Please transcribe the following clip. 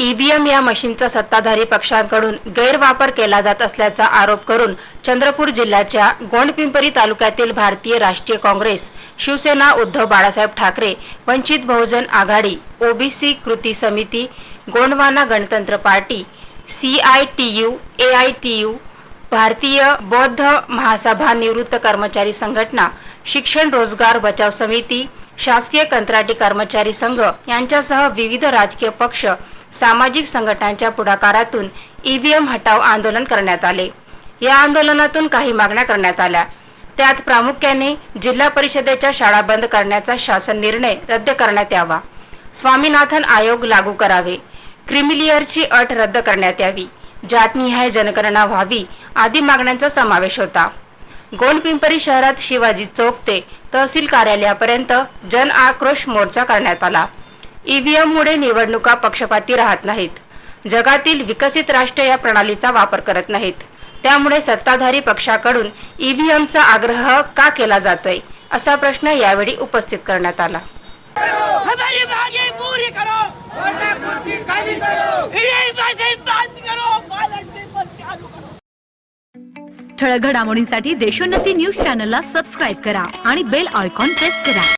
EVM या मशीनचा सत्ताधारी पक्षांकडून गैरवापर केला जात असल्याचा आरोप करून चंद्रपूर जिल्ह्याच्या गोंडपिंपरी तालुक्यातील Bharatiya Rashtriya Congress Shiv Sena Uddhav Balasaheb Thackeray Vanchit Bahujan Aghadi OBC Kruti Samiti Gondwana Gantantra party C I T U A I T U Bharatiya Bauddha Mahasabha निवृत्त कर्मचारी संघटना शिक्षण रोजगार बचाव समिती शासकीय कंत्राटी कर्मचारी संघ यांच्यासह विविध राजकीय पक्ष सामाजिक संघटनांच्या पुढाकारातून ईव्हीएम हटाव आंदोलन करण्यात आले. या आंदोलनातून काही मागण्या करण्यात आल्या. त्यात प्रामुख्याने जिल्हा परिषदेच्या शाळा बंद करण्याचा शासन निर्णय रद्द करण्यात यावा. स्वामीनाथन आयोग लागू करावे. क्रिमिलियरची अट रद्द करण्यात यावी. जातनिहाय जनगणना व्हावी आदी मागण्यांचा समावेश होता. गोंडपिंपरी शहरात शिवाजी चौक ते तहसील कार्यालयापर्यंत जन आक्रोश मोर्चा करण्यात आला. ईव्हीएम मुळे निवडणुका पक्षपाती राहत नाहीत. जगातील विकसित राष्ट्र या प्रणालीचा वापर करत नाहीत. त्यामुळे सत्ताधारी पक्षाकडून ईव्हीएमचा आग्रह का केला जातोय? असा प्रश्न यावेळी उपस्थित करण्यात आला. ठळक घडामोडींसाठी देशोन्नती न्यूज चॅनलला सबस्क्राईब करा आणि बेल आयकॉन प्रेस करा.